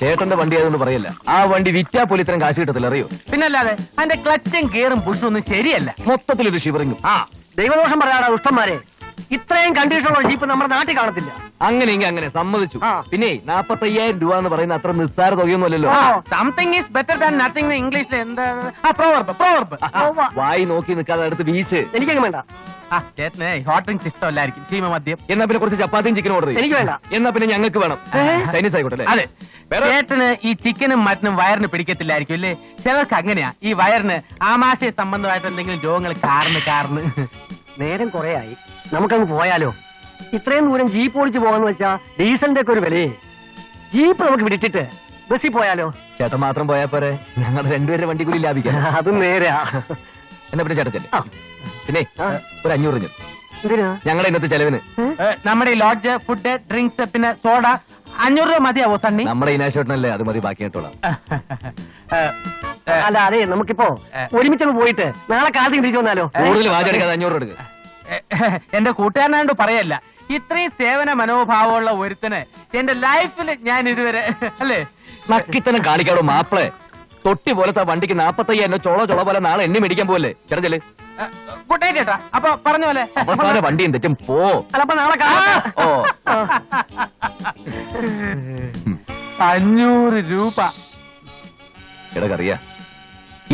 ചേട്ടന്റെ വണ്ടി ആയതുകൊണ്ട് പറയല്ല. ആ വണ്ടി വിറ്റാ പോലും ഇത്രയും കാശ് കിട്ടത്തില്ല അറിയോ? പിന്നല്ലാതെ അതിന്റെ ക്ലച്ചും ഗിയറും പുഷും ഒന്നും ശരിയല്ല. മൊത്തത്തിൽ ഇത് ഷിവറിങ്ങും ആ ദൈവദോഷം പറയാടാ ദുഷ്ടന്മാരെ. ഇത്രയും കണ്ടീഷനുള്ള ജീപ്പ് നമ്മുടെ നാട്ടിൽ കാണത്തില്ല. അങ്ങനെയെങ്കിൽ അങ്ങനെ സമ്മതിച്ചു. ആ. പിന്നെ നാപ്പത്തയ്യായിരം രൂപ എന്ന് പറയുന്ന അത്ര നിസ്സാര തുകയൊന്നുമല്ലല്ലോ. Something is better than nothing ഇംഗ്ലീഷിൽ എന്താ? ആ പ്രോവർബ് പ്രോവർബ് വായി നോക്കി നിൽക്കാതെ അടുത്ത് വീശ്. എനിക്കങ്ങ് വേണ്ട. ആ ചേട്ടന് ഹോട്ട് ഡ്രിങ്ക്സ് ഇഷ്ടമല്ലായിരിക്കും. സീമ മദ്യം. എന്നാ പിന്നെ കുറച്ച് ചപ്പാത്തിയും ചിക്കനും ഓർഡർ എനിക്ക് വേണ്ട. എന്നാ പിന്നെ ഞങ്ങൾക്ക് വേണം. ചൈനീസ് ആയിക്കോട്ടെ അല്ലേ? അതെ. വേറെ- ചേട്ടന് ഈ ചിക്കനും മറ്റനും വയറിന് പിടിക്കത്തില്ലായിരിക്കും അല്ലേ? ചിലർക്ക് അങ്ങനെയാ. ഈ വയറിന് ആമാശയ സംബന്ധമായിട്ട് എന്തെങ്കിലും രോഗങ്ങൾ കാർന്ന് കാർന്ന്. നേരം കുറെ ആയി നമുക്കങ്ങ് പോയാലോ? ഇത്രയും ദൂരം ജീപ്പ് ഓടിച്ച് പോകാന്ന് വെച്ചാ ഡീസലിന്റെ ഒക്കെ ഒരു വിലയെ. ജീപ്പ് നമുക്ക് വിളിച്ചിട്ട് ബസ്സിൽ പോയാലോ? ചേട്ടൻ മാത്രം പോയാ പോരെ. ഞങ്ങൾ രണ്ടുപേരുടെ വണ്ടി കൂടി ലാഭിക്കാം. അത് നേരാ. എന്നെ പിന്നെ ചേട്ടത്തല്ലേ ആ. പിന്നെ ആ. ഒരു അഞ്ഞൂറ് എന്തിനാ? ഞങ്ങളുടെ ഇന്നത്തെ ചെലവിന്. നമ്മുടെ ഈ ലോഡ്ജ് ഫുഡ് ഡ്രിങ്ക്സ് പിന്നെ സോഡ അഞ്ഞൂറ് രൂപ മതിയാവോ സണ്ണി? നമ്മുടെ ഇനാശോട്ടനല്ലേ അത് മതി ബാക്കി കേട്ടോളാം അല്ല അതെ നമുക്കിപ്പോ ഒരുമിച്ചങ്ങ് പോയിട്ട് നാളെ കാലത്ത് തിരിച്ചു വന്നാലോ? കൂടുതൽ വാചടിക്കാതെ അഞ്ഞൂറ് എടുക്കുക എന്റെ കൂട്ടുകാരനായോണ്ട് പറയല്ല. ഇത്രയും സേവന മനോഭാവമുള്ള ഒരുത്തന് എന്റെ ലൈഫിൽ ഞാൻ ഇതുവരെ അല്ലേ? നക്കിത്തനം കാണിക്കാടോ മാപ്പിളെ. തൊട്ടി പോലത്തെ വണ്ടിക്ക് നാപ്പത്തയ്യായിരം ചോളോ ചോള പോലെ നാളെ എണ്ണി മേടിക്കാൻ പോലെ ചെൽ ഗുഡ് നൈറ്റ് ചേട്ടാ. അപ്പൊ പറഞ്ഞ പോലെ. അവസാന വണ്ടിയും തെറ്റും പോ. അല്ല അപ്പൊ നാളെ കാണാം. ഓ. അഞ്ഞൂറ് രൂപ. എടക്കറിയാ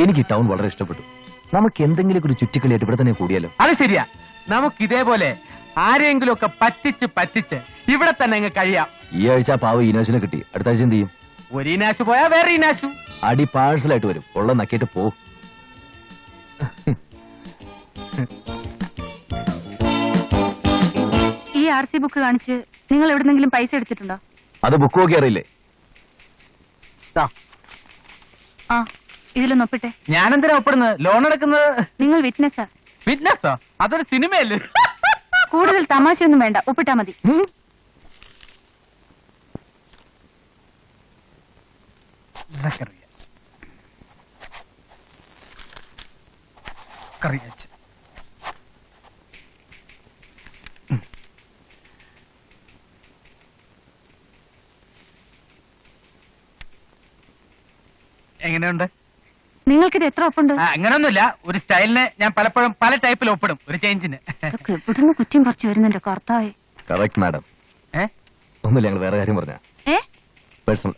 എനിക്ക് ടൗൺ വളരെ ഇഷ്ടപ്പെട്ടു. നമുക്ക് എന്തെങ്കിലും ഒരു ചുറ്റിക്കളിയായിട്ട് ഇവിടെ തന്നെ കൂടിയാലോ? അത് ശരിയാ. നമുക്ക് ഇതേപോലെ ആരെങ്കിലും ഒക്കെ പറ്റിച്ച് പറ്റിച്ച് ഇവിടെ തന്നെ അങ്ങ് കഴിയാം. ഈ ആഴ്ച പാവ ഇനോശിനെ കിട്ടി. അടുത്ത ആഴ്ച എന്ത് ചെയ്യും? ഒരു ഇനാശു പോയാ വേറെ ഇനാശു അടി പാഴ്സലായിട്ട് വരും. ഉള്ള നക്കിയിട്ട് പോ. ഈ ആർ സി ബുക്ക് കാണിച്ച് നിങ്ങൾ എവിടെന്നെങ്കിലും പൈസ എടുത്തിട്ടുണ്ടോ? അത് ബുക്ക് നോക്കി അറിയില്ലേ? ആ ഇതിലൊന്ന് ഒപ്പിട്ടെ. ഞാനെന്തിനാ ഒപ്പിടുന്നത്? ലോൺ എടുക്കുന്നത്? നിങ്ങൾ വിറ്റ്നസ്സാ വിറ്റ്നസ്സോ അതൊരു സിനിമയല്ലേ? കൂടുതൽ തമാശയൊന്നും വേണ്ട ഒപ്പിട്ടാ മതി. എങ്ങനെയുണ്ട്? നിങ്ങൾക്കിത് എത്ര ഒപ്പുണ്ട് അങ്ങനൊന്നുമില്ല. ഒരു സ്റ്റൈലിന് ഞാൻ പലപ്പോഴും പല ടൈപ്പിൽ ഒപ്പിടും. ഒരു ചേഞ്ചിന്. എവിടുന്ന് കുറ്റം പറിച്ചു വരുന്നുണ്ട് കർത്താവേ കറക്റ്റ് മാഡം ഒന്നുമില്ല ഞങ്ങൾ വേറെ കാര്യം പറഞ്ഞ. പേഴ്സണൽ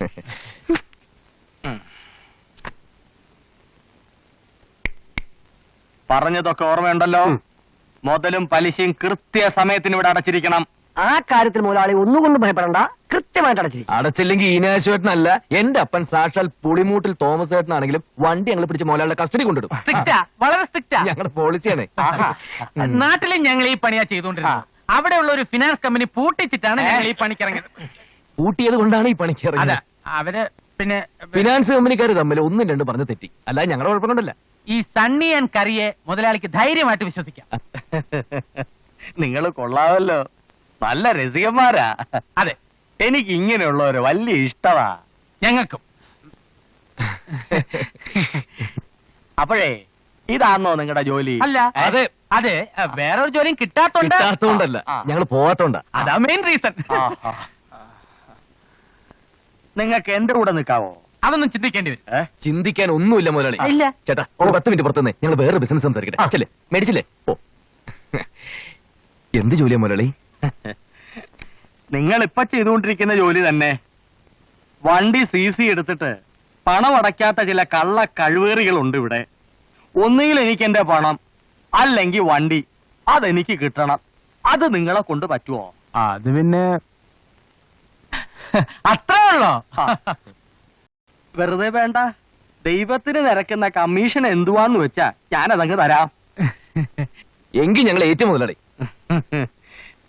പറഞ്ഞതൊക്കെ ഓർമ്മയുണ്ടല്ലോ? മുതലും പലിശയും കൃത്യ സമയത്തിന് ഇവിടെ അടച്ചിരിക്കണം. ആ കാര്യത്തിൽ മുതലാളി ഒന്നുകൊണ്ടും ഭയപ്പെടണ്ട. കൃത്യമായിട്ട് അടച്ചിരിക്കും. അടച്ചില്ലെങ്കിൽ ഈനാശുവേട്ടനല്ല എന്റെ അപ്പൻ സാക്ഷാൽ പുളിമൂട്ടിൽ തോമസ് ഏട്ടനാണെങ്കിലും വണ്ടി ഞങ്ങൾ പിടിച്ച് മോലാളുടെ കസ്റ്റഡി കൊണ്ടിടും. സ്ട്രിക്റ്റാ. വളരെ സ്ട്രിക്റ്റാ. ഞങ്ങളുടെ പോളിസിയാണ്. നാട്ടിലും ഞങ്ങൾ ഈ പണിയാ ചെയ്തുകൊണ്ടിരുന്നത്. അവിടെയുള്ള ഒരു ഫിനാൻസ് കമ്പനി പൂട്ടിച്ചിട്ടാണ് ഞങ്ങൾ ഈ പണിക്കിറങ്ങിയത്. പൂട്ടിയത് കൊണ്ടാണ് ഈ പണിക്ക് അതെ. ഇറങ്ങിയത് അവർ പിന്നെ ഫിനാൻസ് കമ്പനിക്കാർ തമ്മിൽ ഒന്നും രണ്ടും പറഞ്ഞ് തെറ്റി. അല്ല ഞങ്ങളുടെ കുഴപ്പം കൊണ്ടല്ല. ഈ സണ്ണി ആൻഡ് കറിയെ മുതലാളിക്ക് ധൈര്യമായിട്ട് വിശ്വസിക്കാം. നിങ്ങൾ കൊള്ളാമല്ലോ നല്ല രസികന്മാരാ. അതെ. എനിക്ക് ഇങ്ങനെയുള്ളവര് വലിയ ഇഷ്ടമാ ഞങ്ങൾക്കും. അപ്പോഴേ ഇതാണോ നിങ്ങളുടെ ജോലി? അല്ല അതെ. അതെ വേറെ ഒരു ജോലിയും കിട്ടാത്തോണ്ട്. കിട്ടാത്തോണ്ടല്ല. ഞങ്ങൾ പോവാത്തോണ്ട. അതാ മെയിൻ റീസൺ നിങ്ങൾക്ക് എന്റെ കൂടെ നിൽക്കാവോ? അതൊന്നും ചിന്തിക്കേണ്ടി വരും. ചിന്തിക്കാൻ ഒന്നുമില്ല മുതലാളി. ഇല്ല. ചേട്ടാ ഒരു പത്ത് മിനിറ്റ് പുറത്തുനിന്ന് ഞങ്ങൾ വേറെ ബിസിനസ് സംസാരിക്കട്ടെ. അച്ഛല്ലേ മേടിച്ചില്ലേ? ഓ എന്ത് ജോലിയാ മുരളി നിങ്ങൾ ഇപ്പൊ ചെയ്തുകൊണ്ടിരിക്കുന്ന ജോലി തന്നെ. വണ്ടി സി സി എടുത്തിട്ട് പണം അടയ്ക്കാത്ത ചില കള്ള കഴിവേറികളുണ്ട് ഇവിടെ. ഒന്നുകിൽ എനിക്ക് എന്റെ പണം അല്ലെങ്കിൽ വണ്ടി അതെനിക്ക് കിട്ടണം. അത് നിങ്ങളെ കൊണ്ട് പറ്റുമോ അത് പിന്നെ അത്രേ ഉള്ളോ? വെറുതെ വേണ്ട. ദൈവത്തിന് നിരക്കുന്ന കമ്മീഷൻ എന്തുവാന്ന് വെച്ചാ ഞാനതങ്ങ് തരാം. എങ്കിൽ ഞങ്ങൾ ഏറ്റവും മുതലാളി.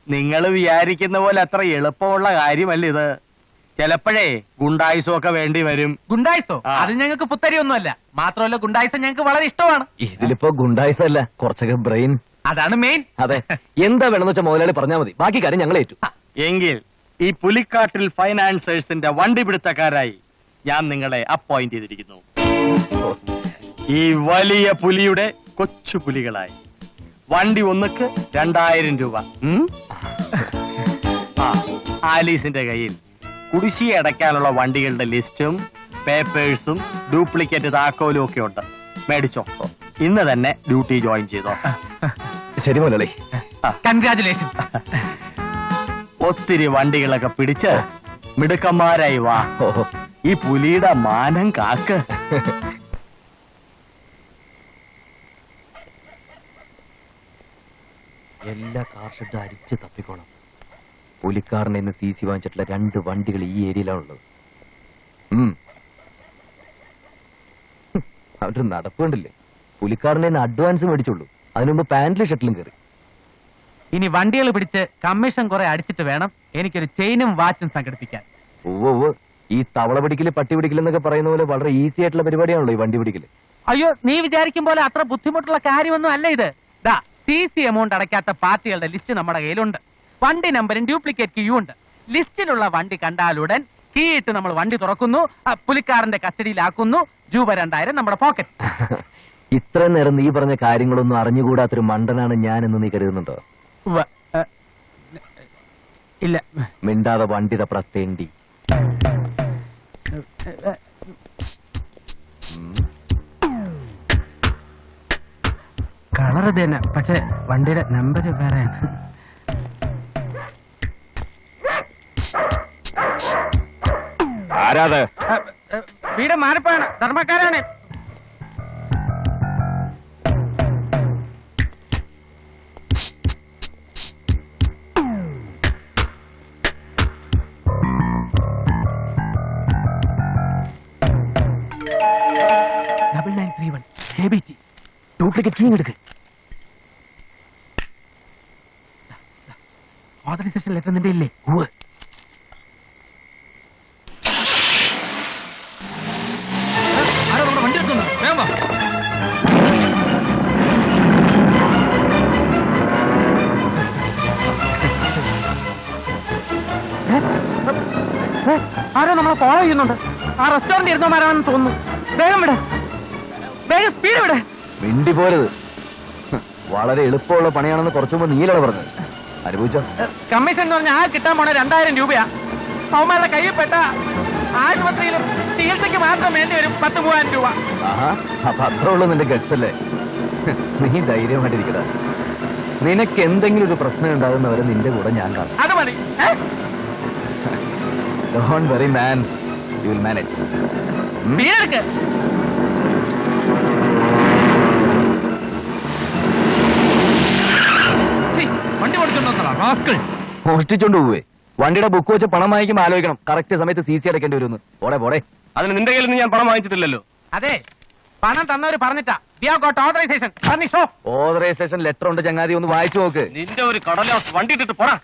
നിങ്ങൾ വിചാരിക്കുന്ന പോലെ അത്ര എളുപ്പമുള്ള കാര്യമല്ല ഇത്? ചിലപ്പോഴേ ഗുണ്ടായുസമൊക്കെ വേണ്ടി വരും. ഗുണ്ടായിസോ? ആ. അത് ഞങ്ങൾക്ക് പുത്തരി ഒന്നുമല്ല മാത്രമല്ല ഗുണ്ടായിസം ഞങ്ങൾക്ക് വളരെ ഇഷ്ടമാണ്. ഇതിലിപ്പോ ഗുണ്ടായിസല്ല കുറച്ചൊക്കെ ബ്രെയിൻ. അതാണ് മെയിൻ. അതെ. എന്താ വേണമെന്ന് വെച്ചാൽ മുതലാളി പറഞ്ഞാൽ മതി. ബാക്കി കാര്യം ഞങ്ങൾ ഏറ്റു. എങ്കിൽ ഈ പുലിക്കാട്ടിൽ ഫൈനാൻസേഴ്സിന്റെ വണ്ടി പിടുത്തക്കാരായി ഞാൻ നിങ്ങളെ അപ്പോയിന്റ് ചെയ്തിരിക്കുന്നു. ഈ വലിയ പുലിയുടെ കൊച്ചു പുലികളായി. വണ്ടി ഒന്നുക്ക് രണ്ടായിരം രൂപ. ആ ആലീസിന്റെ കയ്യിൽ. കുടിശ്ശിക അടയ്ക്കാനുള്ള വണ്ടികളുടെ ലിസ്റ്റും പേപ്പേഴ്സും ഡ്യൂപ്ലിക്കേറ്റ് താക്കോലും ഒക്കെ ഉണ്ട്. മേടിച്ചോ. ഇന്ന് തന്നെ ഡ്യൂട്ടി ജോയിൻ ചെയ്തോ. ശരി മുരളി കൺഗ്രാചുലേഷൻ ഒത്തിരി വണ്ടികളൊക്കെ പിടിച്ച് മിടുക്കന്മാരായി വാ. ഈ പുലിയുടെ മാനം കാക്ക്. എല്ലാ കാർ ഷെഡ് അരിച്ച് തപ്പിക്കോണം. പുലിക്കാരനെ ഇന്ന് സി സി വാങ്ങിച്ചിട്ടുള്ള രണ്ട് വണ്ടികൾ ഈ ഏരിയയിലാണുള്ളത് അവരുടെ നടപ്പ് കണ്ടില്ലേ? പുലിക്കാരനെ അഡ്വാൻസ് മേടിച്ചുള്ളൂ. അതിനു മുമ്പ് പാന്റിലും ഷട്ടിലും കയറി ഇനി വണ്ടികൾ പിടിച്ച് കമ്മീഷൻ കുറെ അടിച്ചിട്ട് വേണം എനിക്കൊരു ചെയിനും വാച്ചും സംഘടിപ്പിക്കാൻ. ഓ ഓ ഈ തവള പിടിക്കൽ പട്ടി പിടിക്കൽ എന്നൊക്കെ പറയുന്ന പോലെ വളരെ ഈസി ആയിട്ടുള്ള പരിപാടിയാണല്ലോ ഈ വണ്ടി പിടിക്കൽ. അയ്യോ നീ വിചാരിക്കും പോലെ അത്ര ബുദ്ധിമുട്ടുള്ള കാര്യമൊന്നും അല്ല ഇത്. സി സി എമൗണ്ട് അടയ്ക്കാത്ത പാർട്ടികളുടെ ലിസ്റ്റ് നമ്മുടെ കയ്യിലുണ്ട്. വണ്ടി നമ്പറും ഡ്യൂപ്ലിക്കേറ്റ് കീയും ഉണ്ട്. ലിസ്റ്റിലുള്ള വണ്ടി കണ്ടാലുടൻ കീ ഇട്ട് നമ്മൾ വണ്ടി തുറക്കുന്നു. പുലിക്കാരന്റെ കസ്റ്റഡിയിലാക്കുന്നു. രൂപ രണ്ടായിരം നമ്മുടെ പോക്കറ്റ് ഇത്ര നേരം നീ പറഞ്ഞ കാര്യങ്ങളൊന്നും അറിഞ്ഞുകൂടാത്തൊരു മണ്ടനാണ് ഞാൻ എന്ന് നീ കരുതുന്നുണ്ടോ? ഇല്ല. മിണ്ടാതെ വണ്ടി തപ്പട കളർ ഇത് തന്നെ പക്ഷെ വണ്ടിയുടെ നമ്പർ വേറെ. ആരാത്? വീട് മാറിപ്പാണ് ധർമ്മക്കാരാണ്. Double nine three one A B T duplicate key എടുക്ക്. ഓതറൈസേഷൻ ലെറ്റർ നിന്റെ ഇല്ലേ ആരോ നമ്മുടെ വണ്ടി എടുക്കുന്നു വേഗം വാ. ഏ? ഏ? ആരോ നമ്മളെ ഫോളോ ചെയ്യുന്നുണ്ട്. ആ റെസ്റ്റോറന്റ് ഇരുന്നവരാണെന്ന് തോന്നുന്നു. വേഗം വിടെ. വേഗം സ്പീഡ് വിടെ. മിണ്ടി പോരത്. വളരെ എളുപ്പമുള്ള പണിയാണെന്ന് കുറച്ചു മുമ്പ് നീലട പറഞ്ഞത്. അനുഭവിച്ചോ? കമ്മീഷൻ എന്ന് പറഞ്ഞാൽ ആ കിട്ടാൻ പോണ രണ്ടായിരം രൂപയാ. അവന്മാരുടെ കയ്യിൽ പെട്ട ആശുപത്രിയിലും ചികിത്സയ്ക്ക് മാത്രം വേണ്ടി വരും പത്ത് മൂവായിരം രൂപ. ആഹാ അപ്പൊ അത്ര ഉള്ളു നിന്റെ ഗഡ്സ് അല്ലേ? നീ ധൈര്യമായിട്ടിരിക്കട. നിനക്ക് എന്തെങ്കിലും ഒരു പ്രശ്നം ഉണ്ടാകുന്നവരെ നിന്റെ കൂടെ ഞാൻ കാണും. അത് മതി? Don't worry man you will manage മോഷ്ടിച്ചോണ്ട് പോവേ. വണ്ടിയുടെ ബുക്ക് വെച്ച് പണം വാങ്ങിക്കുമ്പോൾ ആലോചിക്കണം. കറക്റ്റ് സമയത്ത് സി സി അടക്കേണ്ടി വരുന്നു പോടെ പോടെ. അതിന് നിന്റെ കയ്യിൽ നിന്ന് ഞാൻ പണം വാങ്ങിച്ചിട്ടില്ലല്ലോ. അതെ. പണം തന്നവര് പറഞ്ഞിട്ടാ. We have got authorisation authorisation letter ഉണ്ട് ചങ്ങാതി. ഒന്ന് വായിച്ചു നോക്ക്. നിന്റെ ഒരു കടലാസ് വണ്ടി ഇട്ടിട്ട് പോടാ.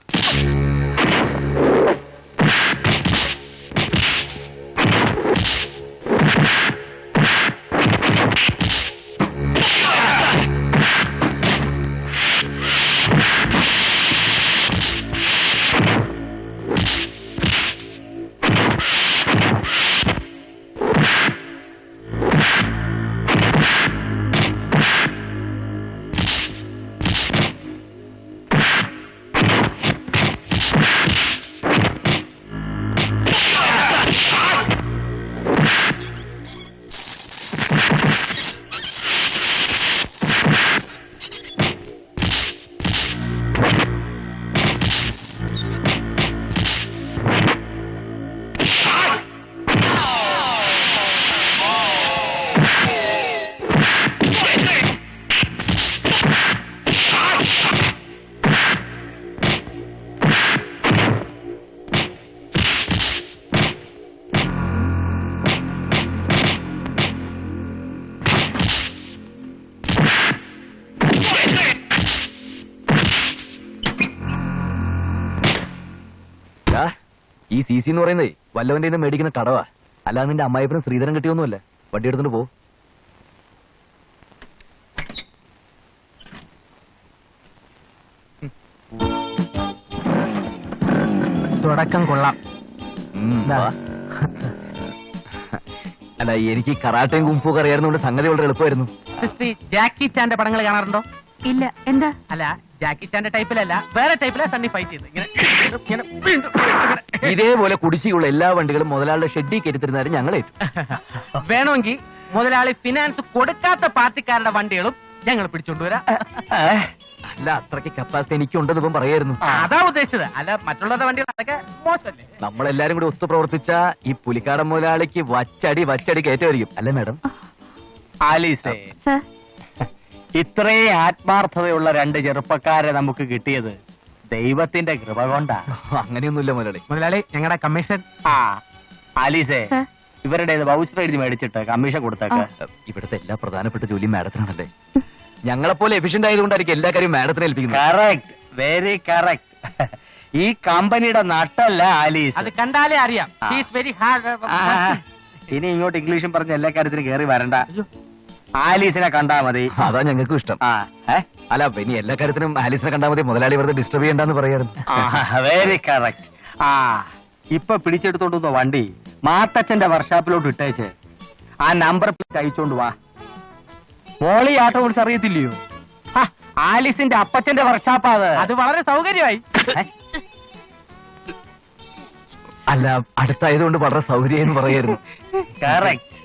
സി സി എന്ന് പറയുന്നേ വല്ലവന്റെ നിന്ന് മേടിക്കുന്ന കടവാ അല്ലാതെ നിന്റെ അമ്മായിപ്പനും ശ്രീധരൻ കിട്ടിയൊന്നുമല്ല. വണ്ടി എടുത്തിട്ട് പോ. തുടക്കം കൊള്ളാം. അല്ല എനിക്ക് കറാട്ടയും കുംഫും അറിയാവുന്നതുകൊണ്ട് സംഗതി വളരെ എളുപ്പമായിരുന്നു. ജാക്കി ചാന്റെ പടങ്ങൾ കാണാറുണ്ടോ? ഇല്ല എന്താ? അല്ല ജാക്കി ചാന്റെ ടൈപ്പിലല്ല വേറെ ടൈപ്പിലാ സണ്ണി ഫൈറ്റ് ചെയ്ത് ഇങ്ങനെ ഇങ്ങനെ വീണ്ടും ഇങ്ങനെ. ഇതേപോലെ കുടിശ്ശിയുള്ള എല്ലാ വണ്ടികളും മുതലാളിയുടെ ഷെഡി കയറ്റിത്തരുന്നവരും ഞങ്ങൾ വേണമെങ്കിൽ മുതലാളി ഫിനാൻസ് കൊടുക്കാത്ത പാർട്ടിക്കാരുടെ വണ്ടികളും ഞങ്ങൾ പിടിച്ചോണ്ടുവരാം അല്ല അത്രയ്ക്ക് കപ്പാസിറ്റി എനിക്കുണ്ടെന്ന് ഇപ്പം പറയായിരുന്നു. അതാ ഉദ്ദേശിച്ചത്. അല്ല മറ്റുള്ളവരുടെ വണ്ടികൾ അതൊക്കെ മോശമല്ലേ? നമ്മളെല്ലാരും കൂടി ഒത്തു പ്രവർത്തിച്ച ഈ പുലിക്കാടൻ മുതലാളിക്ക് വച്ചടി വച്ചടി കയറ്റമായിരിക്കും. അല്ലേ മാഡം? ആലീസേ. സർ. ഇത്രയും ആത്മാർത്ഥതയുള്ള രണ്ട് ചെറുപ്പക്കാരെ നമുക്ക് കിട്ടിയത് ദൈവത്തിന്റെ കൃപ കൊണ്ടാ. അങ്ങനെയൊന്നുമില്ല മുതലാളി. മുതലാളി ഞങ്ങളുടെ കമ്മീഷൻ? ആ ആലീസേ ഇവരുടെ വൗച്ചർ എഴുതി മേടിച്ചിട്ട് കമ്മീഷൻ കൊടുത്തേക്ക്. ഇവിടുത്തെ എല്ലാ പ്രധാനപ്പെട്ട ജോലിയും മാഡത്തിനാണല്ലേ? ഞങ്ങളെപ്പോലെ എഫിഷ്യന്റ് ആയതുകൊണ്ടായിരിക്കും എല്ലാ കാര്യവും മാഡത്തിനെ ഏൽപ്പിക്കുന്നത്. കറക്റ്റ് വെരി കറക്റ്റ് ഈ കമ്പനിയുടെ നട്ടല്ല ആലീസ്. അത് കണ്ടാലേ അറിയാം. വെരി ഹാർഡ് ആ, ഇനി ഇങ്ങോട്ട് ഇംഗ്ലീഷും പറഞ്ഞ എല്ലാ കാര്യത്തിനും കയറി വരണ്ട. ആലീസിനെ കണ്ടാ മതി. അതാ ഞങ്ങൾക്കും ഇഷ്ടം. ആ. ഏ? അല്ല പിന്നെ എല്ലാ കാര്യത്തിനും ആലീസിനെ കണ്ടാൽ മതി. മുതലാളി വെറുതെ ഡിസ്റ്റർബ് ചെയ്യണ്ടെന്ന് പറയായിരുന്നു. വെരി കറക്റ്റ് ആ ഇപ്പൊ പിടിച്ചെടുത്തോണ്ട് വന്ന വണ്ടി മാത്തച്ഛന്റെ വർഷാപ്പിലോട്ട് ഇട്ടേച്ച്. ആ നമ്പർ പ്ലേറ്റ് അയച്ചോണ്ട് വാ. മോളി ആട്ടോ കുറിച്ച് അറിയത്തില്ലയോ? ആലീസിന്റെ അപ്പച്ചന്റെ വർഷാപ്പാ അത്. അത് വളരെ സൗകര്യമായി? അല്ല അടുത്തായതുകൊണ്ട് വളരെ സൗകര്യം എന്ന് പറയായിരുന്നു. കറക്റ്റ്